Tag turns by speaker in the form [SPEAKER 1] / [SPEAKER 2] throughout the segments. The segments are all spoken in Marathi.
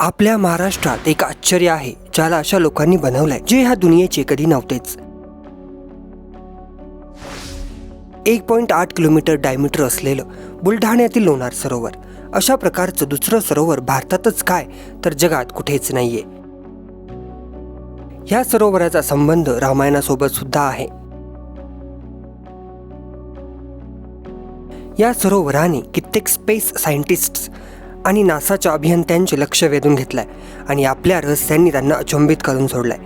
[SPEAKER 1] आपल्या महाराष्ट्रात एक आश्चर्य आहे ज्याला अशा लोकांनी बनवलंय जे ह्या दुनियेचे कधी नव्हतेच. एक पॉईंट आठ किलोमीटर डायमीटर असलेलं बुलढाण्यातील लोणार सरोवर. अशा प्रकारचं दुसरं सरोवर भारतातच काय तर जगात कुठेच नाहीये. ह्या सरोवराचा संबंध रामायणासोबत सुद्धा आहे. या सरोवराने कित्येक स्पेस सायंटिस्ट आणि नासाच्या अभियंत्यांचे लक्ष वेधून घेतलंय आणि आपल्या रहस्यांनी त्यांना अचंबित करून सोडलंय.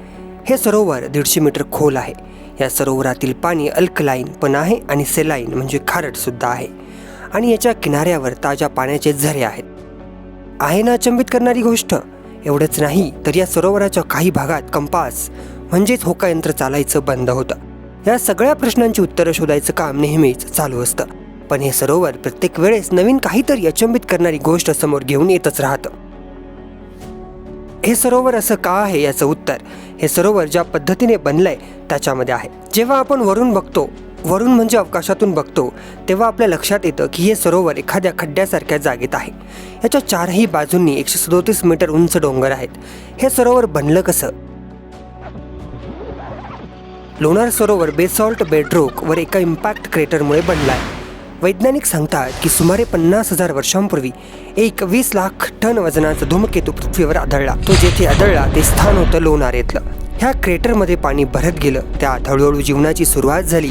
[SPEAKER 1] हे सरोवर दीडशे मीटर खोल आहे. या सरोवरातील पाणी अल्कलाईन पण आहे आणि सेलाईन म्हणजे खारटसुद्धा आहे. आणि याच्या किनाऱ्यावर ताज्या पाण्याचे झरे आहेत. आहे ना अचंबित करणारी गोष्ट? एवढंच नाही तर या सरोवराच्या काही भागात कंपास म्हणजेच होकायंत्र चालायचं बंद होतं. या सगळ्या प्रश्नांची उत्तरं शोधायचं काम नेहमीच चालू असतं. पण हे सरोवर प्रत्येक वेळेस नवीन काहीतरी अचंबित करणारी गोष्ट समोर घेऊन येतच राहतं. हे सरोवर असं का आहे याचं उत्तर हे सरोवर ज्या पद्धतीने बनलंय त्याच्यामध्ये आहे. जेव्हा आपण वरून बघतो वरून म्हणजे अवकाशातून बघतो तेव्हा आपल्या लक्षात येतं की हे सरोवर एखाद्या खड्ड्यासारख्या जागेत आहे. याच्या चारही बाजूंनी एकशे सदोतीस मीटर उंच डोंगर आहेत. हे सरोवर बनलं कसं? लोणार सरोवर बेसॉल्ट बेडरोक वर एका इम्पॅक्ट क्रेटरमुळे बनला आहे वैज्ञानिक सांगतात की सुमारे पन्नास हजार वर्षांपूर्वी एक वीस लाख टन वजनाचा धूमकेतू पृथ्वीवर आढळला. तो जेथे आढळला ते स्थान होतं लोणारेतलं. ह्या क्रेटरमध्ये पाणी भरत गेलं. त्यात हळूहळू जीवनाची सुरुवात झाली.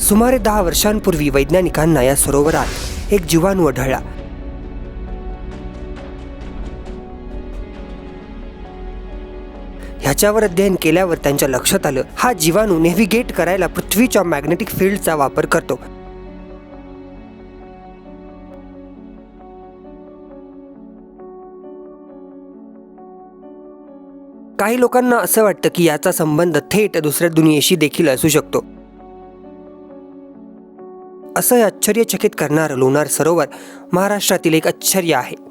[SPEAKER 1] सुमारे दहा वर्षांपूर्वी वैज्ञानिकांना या सरोवरात एक जीवाणू आढळला. ह्याच्यावर अध्ययन केल्यावर त्यांच्या लक्षात आलं हा जीवाणू नेव्हिगेट करायला पृथ्वीच्या मॅग्नेटिक फील्डचा वापर करतो. काही लोकांना असं वाटतं की याचा संबंध थेट दुसऱ्या दुनियेशी देखील असू शकतो. असं हे आश्चर्यचकित करणारं लोणार सरोवर महाराष्ट्रातील एक आश्चर्य आहे.